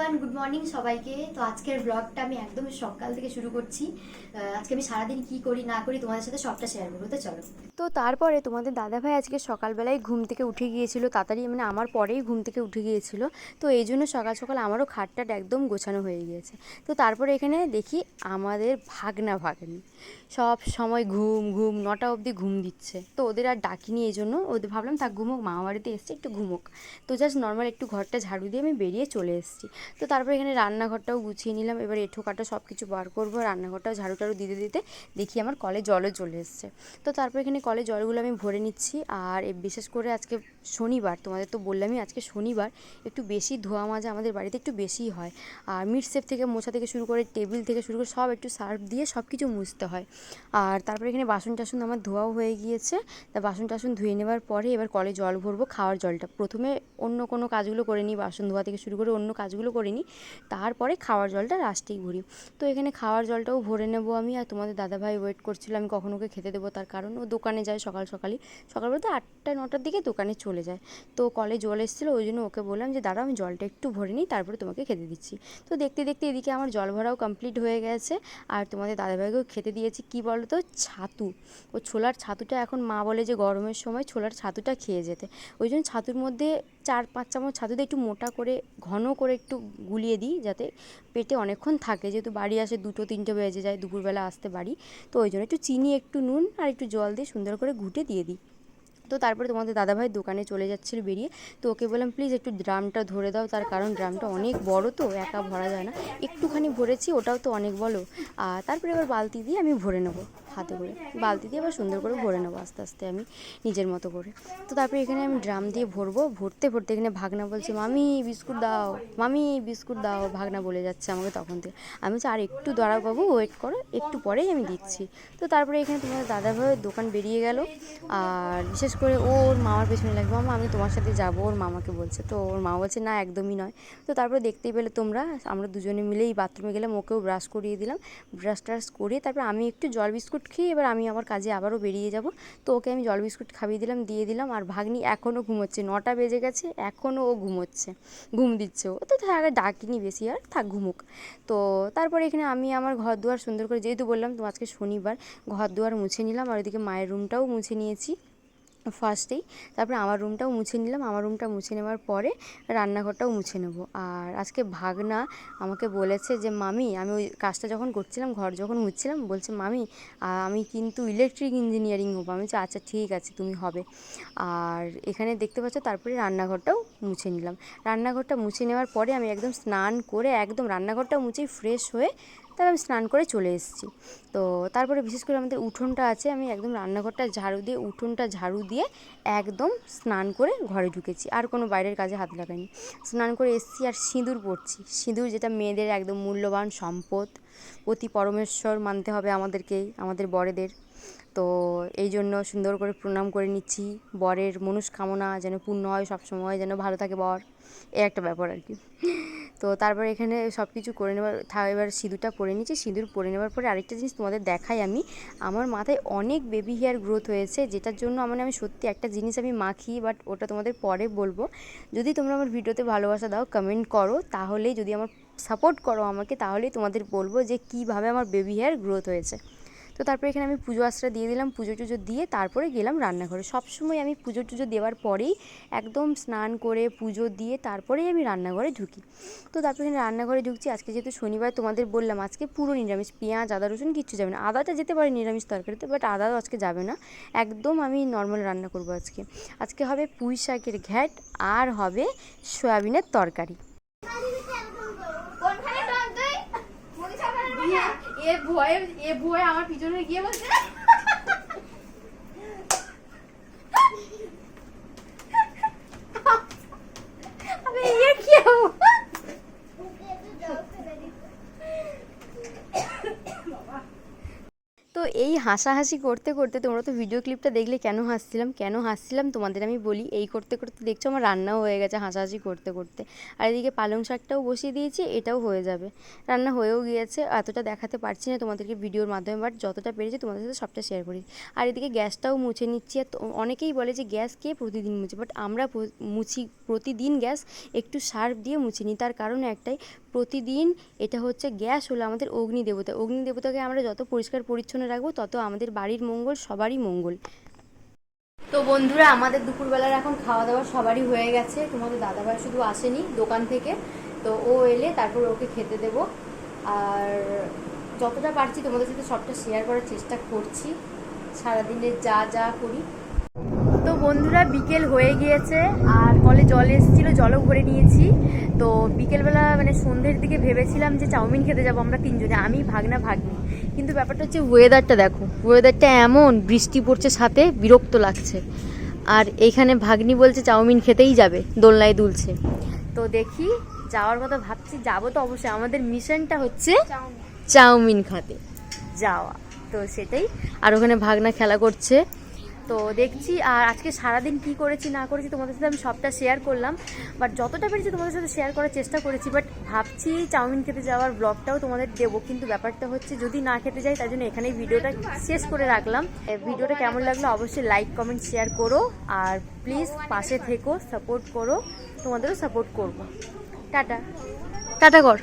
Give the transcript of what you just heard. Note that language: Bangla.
এভরিওয়ান গুড মর্নিং সবাইকে। তো আজকের ব্লগটা আমি একদম সকাল থেকে শুরু করছি। আজকে আমি সারাদিন কি করি, না করি তোমাদের সাথে সবটা শেয়ার করব, তো চলো। তো তারপরে তোমাদের দাদাভাই আজকে সকালবেলায় ঘুম থেকে উঠে গিয়েছিল, তাড়াতাড়ি মানে আমার পরেই ঘুম থেকে উঠে গিয়েছিল। তো এই জন্য সকাল সকাল আমারও খাটটাট একদম গোছানো হয়ে গিয়েছে। তো তারপরে এখানে দেখি আমাদের ভাগনা ভাগ্নি। সব সময় ঘুম ঘুম, নটা অবধি ঘুম দিচ্ছে। তো ওদের আর ডাকিনি এই জন্য। ওদের ভাবলাম, থাক, ঘুমোক মামা বাড়িতে এসছে, একটু ঘুমোক। তো জাস্ট নর্মাল একটু ঘরটা ঝাড়ু দিয়ে আমি বেরিয়ে চলে এসেছি। তো তারপরে এখানে রান্নাঘরটাও গুছিয়ে নিলাম। এবার এঁঠো কাটা সব কিছু বার করব। রান্নাঘরটাও ঝাড়ু টাড়ু দিতে দিতে দেখি আমার কলে জলও চলে এসছে। তো তারপর এখানে কলে জলগুলো আমি ভরে নিচ্ছি। আর বিশেষ করে আজকে শনিবার, তোমাদের তো বললামই আজকে শনিবার, একটু বেশি ধোয়া মাজা আমাদের বাড়িতে একটু বেশিই হয়। আর মিট সেফ থেকে মোছা থেকে শুরু করে টেবিল থেকে শুরু করে সব একটু সার্ফ দিয়ে সব কিছু মুছতে হয়। আর তারপরে এখানে বাসন টাসন আমার ধোয়াও হয়ে গিয়েছে। তা বাসন টাসন ধুয়ে নেওয়ার পরে এবার কলে জল ভরবো, খাওয়ার জলটা। প্রথমে অন্য কোনো কাজগুলো করে নিই, বাসন ধোয়া থেকে শুরু করে অন্য কাজগুলো করে নিই তারপরে খাওয়ার জলটা লাস্টেই ভরি তো এখানে খাওয়ার জলটাও ভরে নেব আমি। আর তোমাদের দাদাভাই ওয়েট করছিল, আমি কখন ওকে খেতে দেবো তার কারণ। ও দোকানে যায় সকাল সকালই। সকালবেলা তো আটটা, নটার দিকে দোকানে চলে যায়। তো কলে জল এসেছিল, ওই জন্য ওকে বললাম যে দাদা আমি জলটা একটু ভরে নিই, তারপরে তোমাকে খেতে দিচ্ছি। তো দেখতে দেখতে এদিকে আমার জল ভরাও কমপ্লিট হয়ে গেছে। আর তোমাদের দাদাভাইকেও খেতে দিয়েছি, কী বলো তো ছাতু। ও ছোলার ছাতুটা এখন মা বলে যে, গরমের সময় ছোলার ছাতুটা খেয়ে যেতে। ওই জন্য ছাতুর মধ্যে চার পাঁচ চামচ ছাতুতে একটু মোটা করে, ঘন করে একটু গুলিয়ে দিই যাতে পেটে অনেকক্ষণ থাকে। যেহেতু বাড়ি আসে দুটো, তিনটে বেজে যায়, দুপুরবেলা আসতে বাড়ি তো ওই জন্য একটু চিনি, একটু নুন আর একটু জল দিয়ে সুন্দর করে ঘুটে দিয়ে দিই। তো তারপরে তোমাদের দাদাভাই দোকানে চলে যাচ্ছিল বেরিয়ে। তো ওকে বললাম, প্লিজ একটু ড্রামটা ধরে দাও। তার কারণ ড্রামটা অনেক বড় তো, একা ভরা যায় না। একটুখানি ভরেছি, ওটাও তো অনেক বলো আর তারপরে এবার বালতি দিয়ে আমি ভরে নেব। হাতে করে, বালতি দিয়ে আবার সুন্দর করে ভরে নেব আস্তে আস্তে আমি নিজের মতো করে। তো তারপরে এখানে আমি ড্রাম দিয়ে ভরবো, ভরতে ভরতে এখানে ভাগনা বলছে, মামি, বিস্কুট দাও, মামি, বিস্কুট দাও। ভাগনা বলে যাচ্ছে আমাকে তখন থেকে। আমি বলছি, আর একটু দাঁড়াও বাবু ওয়েট করো, একটু পরেই আমি দিচ্ছি। তো তারপরে এখানে তোমার দাদাভাইয়ের দোকান বেরিয়ে গেল। আর বিশেষ করে ওর মামার পেছনে লাগবে, মামা, আমি তোমার সাথে যাব। ওর মামাকে বলছে। তো ওর মা বলছে, না, একদমই নয়। তো তারপরে দেখতেই পেলে তোমরা, আমরা দুজনে মিলেই বাথরুমে গেলাম, ওকেও ব্রাশ করিয়ে দিলাম। ব্রাশ ট্রাশ করিয়ে তারপর আমি একটু জল বিস্কুট খেয়ে এবার আমি আমার কাজে আবারও বেরিয়ে যাব। তো ওকে আমি জল বিস্কুট খাইয়ে দিলাম, দিয়ে দিলাম আর ভাগ্নি এখনও ঘুমোচ্ছে। নটা বেজে গেছে এখনও ও ঘুমোচ্ছে, ঘুম দিচ্ছে ও। তো আগে ডাকিনি বেশি আর, থাক ঘুমুক। তো তারপরে এখানে আমি আমার ঘর দুয়ার সুন্দর করে, যেহেতু বললাম তো আজকে শনিবার ঘর দুয়ার মুছে নিলাম আর ওইদিকে মায়ের রুমটাও মুছে নিয়েছি। ফার্স্টেই। তারপরে আমার রুমটাও মুছে নিলাম। আমার রুমটা মুছে নেওয়ার পরে রান্নাঘরটাও মুছে নেব। আর আজকে ভাগনা আমাকে বলেছে যে, মামি, আমি ওই কাজটা যখন করছিলাম, ঘর যখন মুছছিলাম, বলছে, মামি আমি কিন্তু ইলেকট্রিক ইঞ্জিনিয়ারিং হব। আমি আচ্ছা ঠিক আছে, তুমি হবে। আর এখানে দেখতে পাচ্ছ, তারপরে রান্নাঘরটাও মুছে নিলাম। রান্নাঘরটা মুছে নেওয়ার পরে আমি একদম স্নান করে একদম রান্নাঘরটা মুছেই ফ্রেশ হয়ে তারপর আমি স্নান করে চলে এসেছি। তো তারপরে বিশেষ করে আমাদের উঠোনটা আছে, আমি একদম রান্নাঘরটা ঝাড়ু দিয়ে, উঠোনটা ঝাড়ু দিয়ে একদম স্নান করে ঘরে ঢুকেছি। আর কোনো বাইরের কাজে হাত লাগাইনি। স্নান করে এসেছি আর সিঁদুর পরছি। সিঁদুর যেটা মেয়েদের একদম মূল্যবান সম্পদ। অতি পরমেশ্বর মানতে হবে আমাদেরকেই আমাদের বরেদের। তো এই জন্য সুন্দর করে প্রণাম করে নিচ্ছি। বরের মনস্কামনা যেন পূর্ণ হয়, সবসময় যেন ভালো থাকে বর। এ একটা ব্যাপার আর কি। তো তারপর এখানে সব কিছু করে নেবার এবার সিঁদুরটা পরে নিচ্ছি। সিঁদুর পরে নেবার পরে আরেকটা জিনিস তোমাদের দেখাই আমি। আমার মাথায় অনেক বেবি হেয়ার গ্রোথ হয়েছে, যেটার জন্য মানে আমি সত্যি একটা জিনিস আমি মাখি বাট ওটা তোমাদের পরে বলব। যদি তোমরা আমার ভিডিওতে ভালোবাসা দাও কমেন্ট করো। তাহলেই যদি আমার সাপোর্ট করো আমাকে, তাহলেই তোমাদের বলব যে কীভাবে আমার বেবি হেয়ার গ্রোথ হয়েছে। তো তারপরে এখানে আমি পুজো আশ্রা দিয়ে দিলাম, পুজো টুজো দিয়ে তারপরে গেলাম রান্নাঘরে। সবসময় আমি পুজো টুজো দেওয়ার পরেই একদম স্নান করে পুজো দিয়ে তারপরেই আমি রান্নাঘরে ঢুকি। তো তারপরে এখানে রান্নাঘরে ঢুকছি, আজকে যেহেতু শনিবার তোমাদের বললাম আজকে পুরো নিরামিষ, পেঁয়াজ, আদা, রসুন কিচ্ছু যাবে না। আদাটা যেতে পারে নিরামিষ তরকারিতে বাট আদাও আজকে যাবে না। একদম আমি নর্মাল রান্না করব আজকে। আজকে হবে পুঁই শাকের ঘ্যাট, আর হবে সয়াবিনের তরকারি। এ ভয়ে এ ভয়ে আমার পিছনে গিয়ে বলছে তো এই হাসাহাসি করতে করতে তোমরা তো ভিডিও ক্লিপটা দেখলে কেন হাসছিলাম? কেন হাসছিলাম? তোমাদের আমি বলি, এই করতে করতে দেখছ আমার রান্নাও হয়ে গেছে হাসাহাসি করতে করতে। আর এদিকে পালং শাকটাও বসিয়ে দিয়েছি, এটাও হয়ে যাবে। রান্না হয়েও গিয়েছে, এতটা দেখাতে পারছি না তোমাদেরকে ভিডিওর মাধ্যমে বাট যতটা পেরেছি তোমাদের সাথে সবটা শেয়ার করি। আর এদিকে গ্যাসটাও মুছে নিচ্ছি, আর অনেকেই বলে যে গ্যাস কে প্রতিদিন মুছে বাট আমরা মুছি, প্রতিদিন গ্যাস একটু সার্ফ দিয়ে মুছে নিই। তার কারণ একটাই প্রতিদিন এটা হচ্ছে গ্যাস হলো আমাদের অগ্নি দেবতা। অগ্নি দেবতাকে আমরা যত পরিষ্কার পরিচ্ছন্ন রাখব, তত আমাদের বাড়ির মঙ্গল সবারই মঙ্গল। তো বন্ধুরা, আমাদের দুপুরবেলার এখন খাওয়া দাওয়া সবারই হয়ে গেছে। তোমাদের দাদাভাই শুধু আসেনি দোকান থেকে। তো ও এলে তারপর ওকে খেতে দেব। আর যতটা পারছি তোমাদের সাথে সবটা শেয়ার করার চেষ্টা করছি। সারাদিনের যা যা করি। বন্ধুরা বিকেল হয়ে গিয়েছে আর কলে জল এসেছিল জলও ভরে নিয়েছি। তো বিকেলবেলা মানে সন্ধ্যের দিকে ভেবেছিলাম যে চাউমিন খেতে যাব আমরা তিনজনে আমি ভাগনা ভাগ্নি। কিন্তু ব্যাপারটা হচ্ছে ওয়েদারটা দেখো ওয়েদারটা এমন বৃষ্টি পড়ছে সাথে বিরক্ত লাগছে। আর এইখানে ভাগ্নি বলছে চাউমিন খেতেই যাবে দোলনায় দুলছে। তো দেখি যাওয়ার কথা ভাবছি যাব তো অবশ্যই। আমাদের মিশনটা হচ্ছে চাউমিন খাতে যাওয়া। তো সেটাই। আর ওখানে ভাগনা খেলা করছে। তো দেখছি, আর আজকে সারাদিন কি করেছি, না করেছি তোমাদের সাথে আমি সবটা শেয়ার করলাম। বাট যতটা পেরেছি তোমাদের সাথে শেয়ার করার চেষ্টা করেছি বাট ভাবছি চাউমিন খেতে যাওয়ার ব্লগটাও তোমাদের দেবো। কিন্তু ব্যাপারটা হচ্ছে, যদি না খেতে যাই, তার জন্য এখানেই ভিডিওটা শেষ করে রাখলাম। ভিডিওটা কেমন লাগল অবশ্যই লাইক কমেন্ট শেয়ার করো। আর প্লিজ পাশে থেকো সাপোর্ট করো। তোমাদেরও সাপোর্ট করব। টাটা। টাটা কর।